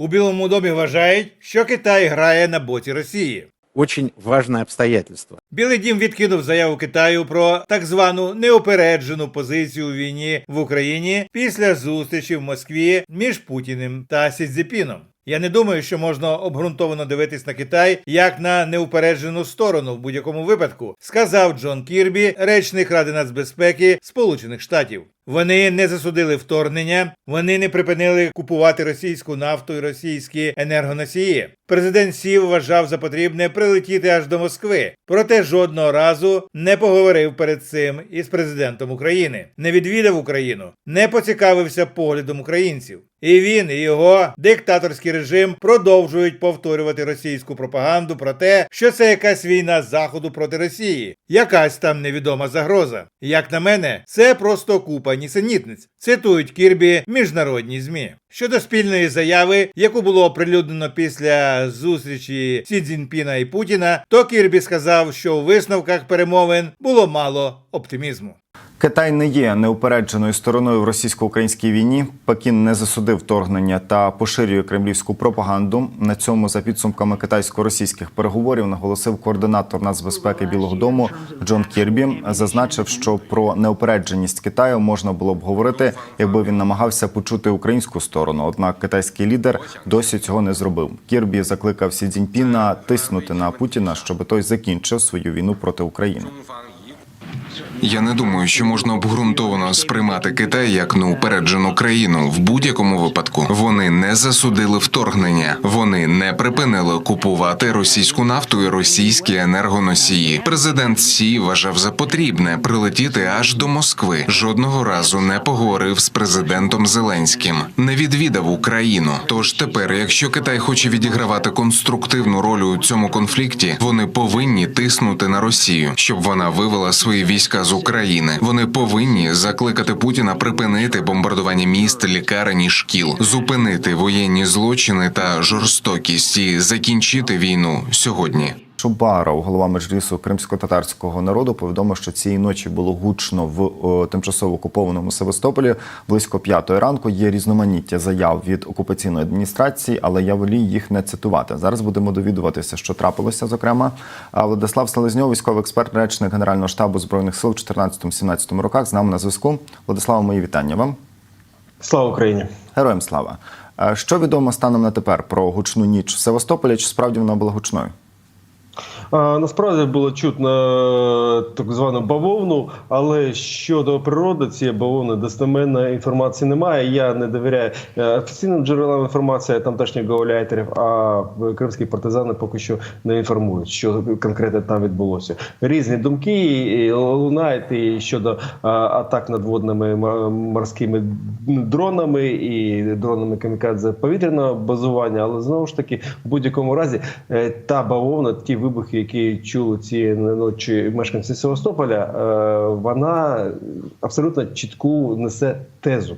У Білому домі вважають, що Китай грає на боці Росії. Очень важное обстоятельство. Білий дім відкинув заяву Китаю про так звану неупереджену позицію у війні в Україні після зустрічі в Москві між Путіним та Сі Цзіпіном. Я не думаю, що можна обґрунтовано дивитись на Китай як на неупереджену сторону в будь-якому випадку, сказав Джон Кірбі, речник Ради нацбезпеки Сполучених Штатів. Вони не засудили вторгнення, вони не припинили купувати російську нафту і російські енергоносії. Президент Сі вважав за потрібне прилетіти аж до Москви, проте жодного разу не поговорив перед цим із президентом України, не відвідав Україну, не поцікавився поглядом українців. І він і його диктаторський режим продовжують повторювати російську пропаганду про те, що це якась війна заходу проти Росії, якась там невідома загроза. Як на мене, це просто купа нісенітниць. Цитують Кірбі міжнародні змі. Щодо спільної заяви, яку було оприлюднено після зустрічі Сі Цзіньпіна і Путіна, то Кірбі сказав, що у висновках перемовин було мало оптимізму. Китай не є неупередженою стороною в російсько-українській війні. Пекін не засудив вторгнення та поширює кремлівську пропаганду. На цьому за підсумками китайсько-російських переговорів наголосив координатор нацбезпеки Білого Дому Джон Кірбі. Зазначив, що про неупередженість Китаю можна було б говорити, якби він намагався почути українську сторону. Однак китайський лідер досі цього не зробив. Кірбі закликав Сі Цзіньпіна тиснути на Путіна, щоб той закінчив свою війну проти України. Я не думаю, що можна обґрунтовано сприймати Китай як неупереджену країну. В будь-якому випадку вони не засудили вторгнення, вони не припинили купувати російську нафту і російські енергоносії. Президент Сі вважав за потрібне прилетіти аж до Москви. Жодного разу не поговорив з президентом Зеленським, не відвідав Україну. Тож тепер, якщо Китай хоче відігравати конструктивну роль у цьому конфлікті, вони повинні тиснути на Росію, щоб вона вивела свої війська з України. Вони повинні закликати Путіна припинити бомбардування міст, лікарень і шкіл, зупинити воєнні злочини та жорстокість і закінчити війну сьогодні. Чубаров, голова меджлісу кримсько-татарського народу, повідомив, що цієї ночі було гучно в о, тимчасово окупованому Севастополі близько п'ятої ранку. Є різноманіття заяв від окупаційної адміністрації, але я волію їх не цитувати. Зараз будемо довідуватися, що трапилося. Зокрема, А Владислав Селезньов, військовий експерт, речник Генерального штабу збройних сил в 14-17 роках. З нами на зв'язку. Владислава, мої вітання вам. Слава Україні! Героям слава. Що відомо станом на тепер про гучну ніч в Севастополі? Чи справді вона була гучною? Насправді було чутно е, так звану бавовну, але щодо природи цієї бавовни достеменної інформації немає. Я не довіряю е, офіційним джерелам інформації тамтешніх гауляйтерів, а кримські партизани поки що не інформують, що конкретно там відбулося. Різні думки лунають і щодо атак надводними морськими дронами і дронами камікадзе повітряного базування, але знову ж таки в будь-якому разі е, та бавовна, ті вибухи, які чули цієї ночі мешканці Севастополя, е, вона абсолютно чітку несе тезу.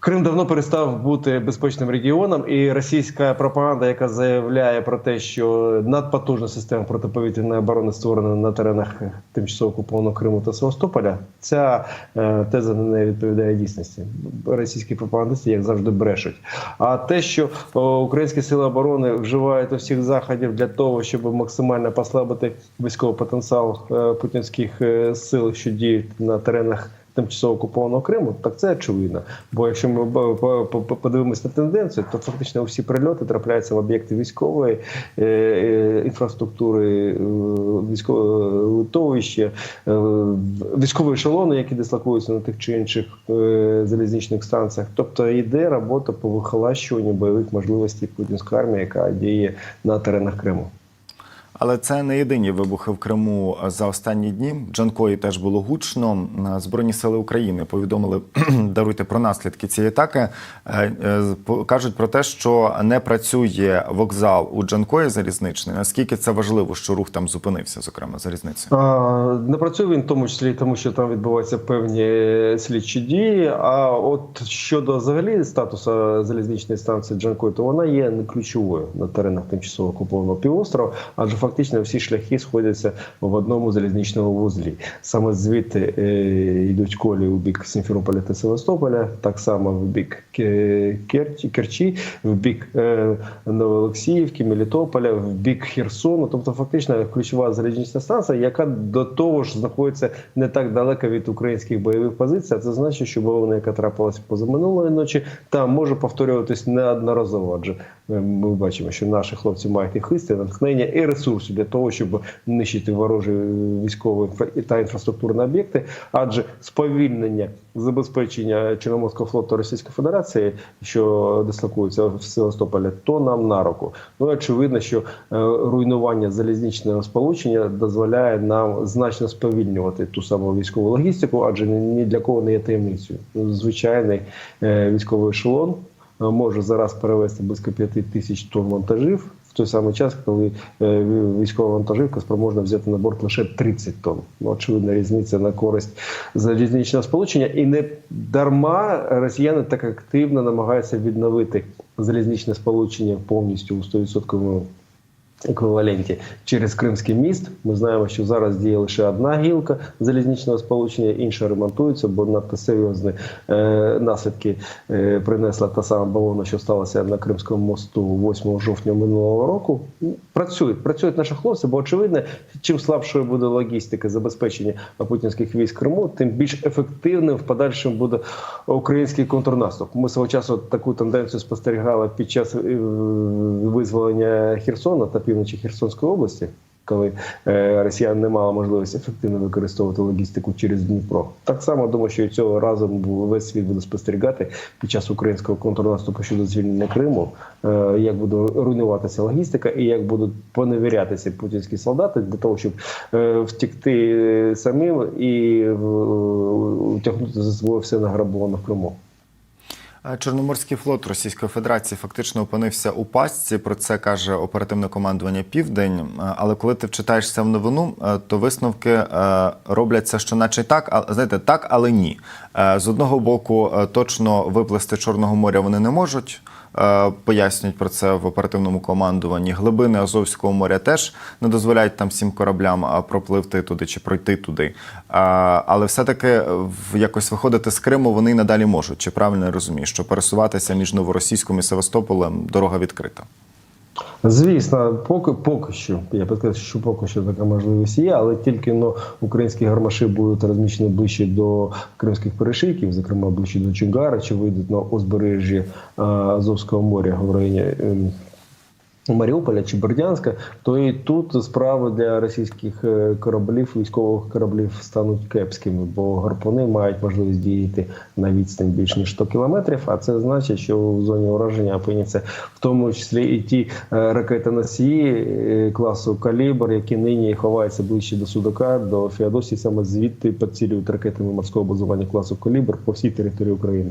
Крим давно перестав бути безпечним регіоном, і російська пропаганда, яка заявляє про те, що надпотужна система протиповітряної оборони створена на теренах тимчасово окупованого Криму та Севастополя, ця е, теза не відповідає дійсності. Російські пропагандисти, як завжди, брешуть. А те, що о, українські сили оборони вживають усіх заходів для того, щоб максимально послабити військовий потенціал е, путінських е, сил, що діють на теренах тимчасово окупованого Криму, так це очевидно. Бо якщо ми подивимось на тенденцію, то фактично всі прильоти трапляються в об'єкти військової е, е, інфраструктури, е, військове литовище, військові ешелони, які дислокуються на тих чи інших залізничних станціях. Тобто йде робота по вихолащуванню бойових можливостей путінської армії, яка діє на теренах Криму. Але це не єдині вибухи в Криму за останні дні. Джанкої теж було гучно. Збройні сили України повідомили даруйте про наслідки цієї атаки. Е, е, кажуть про те, що не працює вокзал у Джанкої залізничний. Наскільки це важливо, що рух там зупинився, зокрема залізницею? Не працює він в тому числі, тому що там відбуваються певні слідчі дії. А от щодо взагалі статусу залізничної станції Джанкой, то вона є не ключовою на теренах тимчасово окупованого півострова, адже фактично всі шляхи сходяться в одному залізничному вузлі. Саме звідти е, йдуть колії у бік Сімферополя та Севастополя, так само в бік Ке- Керчі, в бік е, Новоолексіївки, Мелітополя, в бік Херсону. Тобто, фактично ключова залізнична станція, яка до того ж знаходиться не так далеко від українських бойових позицій. А це значить, що бавовна, яка трапилася позаминулої ночі, там може повторюватись неодноразово. Адже ми бачимо, що наші хлопці мають і хист, і натхнення, і ресурси для того, щоб нищити ворожі військові та інфраструктурні об'єкти. Адже сповільнення забезпечення Чорноморського флоту Російської Федерації, що дислокується в Севастополі, то нам на руку. Ну очевидно, що е, руйнування залізничного сполучення дозволяє нам значно сповільнювати ту саму військову логістику, адже ні для кого не є таємницею. Звичайний е, військовий ешелон може зараз перевезти близько 5 тисяч тонн вантажів. В той самий час, коли е, військова вантажівка спроможна взяти на борт лише 30 тонн. Ну, очевидна різниця на користь залізничного сполучення, і не дарма росіяни так активно намагаються відновити залізничне сполучення повністю у 100% еквіваленті через Кримський міст. Ми знаємо, що зараз діє лише одна гілка залізничного сполучення, інша ремонтується, бо надто серйозні е, наслідки е, принесла та сама бавовна, що сталося на Кримському мосту 8 жовтня минулого року. Ну, Працюють, працюють наші хлопці, бо очевидно, чим слабшою буде логістика забезпечення путінських військ Криму, тим більш ефективним в подальшому буде український контрнаступ. Ми свого часу таку тенденцію спостерігали під час е, визволення Херсона та півночі Херсонської області. Коли е, росіян не мали можливості ефективно використовувати логістику через Дніпро, так само думаю, що і цього разу весь світ буде спостерігати під час українського контрнаступу щодо звільнення Криму, е, як буде руйнуватися логістика і як будуть поневірятися путінські солдати для того, щоб е, втекти самим і утягнути за собою все награбоване в Криму. Е, Чорноморський флот Російської Федерації фактично опинився у пастці. Про це каже оперативне командування Південь. Е, Але коли ти вчитаєшся в новину, е, то висновки робляться, що наче так, а знаєте, так, але ні. З одного боку, точно виплисти Чорного моря вони не можуть. Е, Пояснюють про це в оперативному командуванні. Глибини Азовського моря теж не дозволяють там всім кораблям пропливти туди чи пройти туди. Е, Але все-таки якось виходити з Криму вони надалі можуть. Чи правильно я розумію, що пересуватися між Новоросійськом і Севастополем дорога відкрита? Звісно, поки поки що я підкреслю, що поки що така можливість є, але тільки но українські гармаші будуть розміщені ближче до кримських перешийків, зокрема ближче до Чунгара, чи вийдуть на узбережжі Азовського моря в районі. Маріуполя чи Бердянська, то і тут справи для російських е, кораблів, військових кораблів стануть кепськими, бо гарпуни мають можливість діяти на відстань більш ніж 100 кілометрів. А це значить, що в зоні ураження опиняться в тому числі і ті е, ракетоносії е, класу калібр, які нині ховаються ближче до Судака, до Феодосії, саме звідти поцілюють ракетами морського базування класу калібр по всій території України.